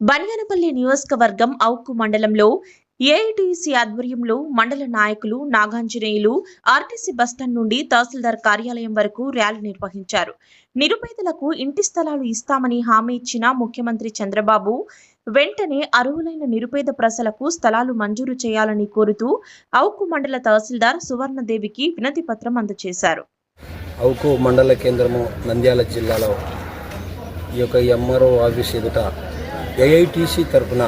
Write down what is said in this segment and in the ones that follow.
బనియానపల్లి నియోజకవర్గం ఔక్కు మండలంలో ఏఐటీసీ ఆధ్వర్యంలో మండల నాయకులు నాగాంజనేయులు ఆర్టీసీ బస్టాండ్ నుండి తహసీల్దార్ కార్యాలయం వరకు ర్యాలీ నిర్వహించారు. నిరుపేదలకు ఇంటి స్థలాలు ఇస్తామని హామీ ఇచ్చిన ముఖ్యమంత్రి చంద్రబాబు వెంటనే అర్హులైన నిరుపేద ప్రజలకు స్థలాలు మంజూరు చేయాలని కోరుతూ ఔకు మండల తహసీల్దార్ సువర్ణదేవికి వినతి పత్రం అందజేశారు. అవుకు మండల కేంద్రము నంద్యాల జిల్లాలో ఈ యొక్క ఎంఆర్ఓ ఆఫీస్ ఎదుట ఏఐటీసీ తరఫున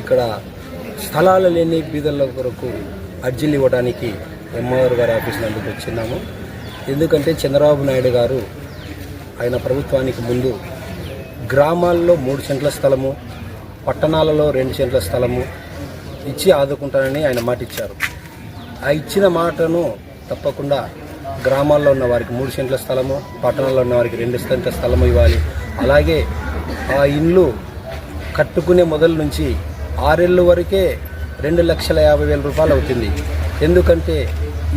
ఇక్కడ స్థలాలు లేని బీదల కొరకు అర్జీలు ఇవ్వడానికి ఎంఆర్ గారి ఆఫీస్ నందుకు వచ్చినాము. ఎందుకంటే చంద్రబాబు నాయుడు గారు ఆయన ప్రభుత్వానికి ముందు గ్రామాల్లో మూడు సెంట్ల స్థలము పట్టణాలలో రెండు సెంట్ల స్థలము ఇచ్చి ఆదుకుంటానని ఆయన మాట ఇచ్చారు ఆ ఇచ్చిన మాటను తప్పకుండా గ్రామాల్లో ఉన్న వారికి మూడు సెంట్ల స్థలము పట్టణాల్లో ఉన్న వారికి రెండు సెంట్ల స్థలము ఇవ్వాలి. అలాగే ఆ ఇల్లు కట్టుకునే మొదలు నుంచి ఆరేళ్ళు వరకే రెండు లక్షల యాభై వేల రూపాయలు అవుతుంది. ఎందుకంటే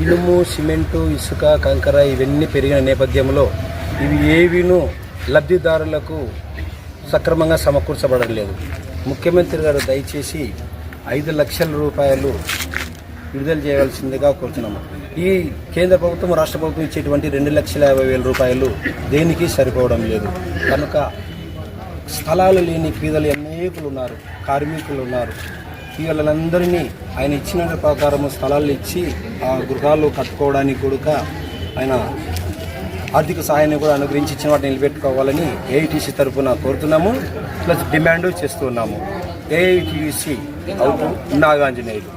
ఇనుము సిమెంటు ఇసుక కంకర ఇవన్నీ పెరిగిన నేపథ్యంలో ఇవి ఏవిను లబ్ధిదారులకు సక్రమంగా సమకూర్చబడడం లేదు. ముఖ్యమంత్రి గారు దయచేసి ఐదు లక్షల రూపాయలు విడుదల చేయవలసిందిగా కోరుతున్నాము. ఈ కేంద్ర ప్రభుత్వం రాష్ట్ర ప్రభుత్వం ఇచ్చేటువంటి రెండు లక్షల యాభై వేల రూపాయలు దేనికి సరిపోవడం లేదు. కనుక స్థలాలు లేని పేదలు అనేకులు ఉన్నారు కార్మికులు ఉన్నారు. వీళ్ళందరినీ ఆయన ఇచ్చిన ప్రకారము స్థలాలు ఇచ్చి ఆ గృహాలు కట్టుకోవడానికి కూడా ఆయన ఆర్థిక సహాయాన్ని కూడా అనుగ్రహించి ఇచ్చిన వాటిని నిలబెట్టుకోవాలని ఏఐటీసీ తరఫున కోరుతున్నాము ప్లస్ డిమాండ్ చేస్తున్నాము ఏఐటీసీ అవుతూ నాగాంజనేయులు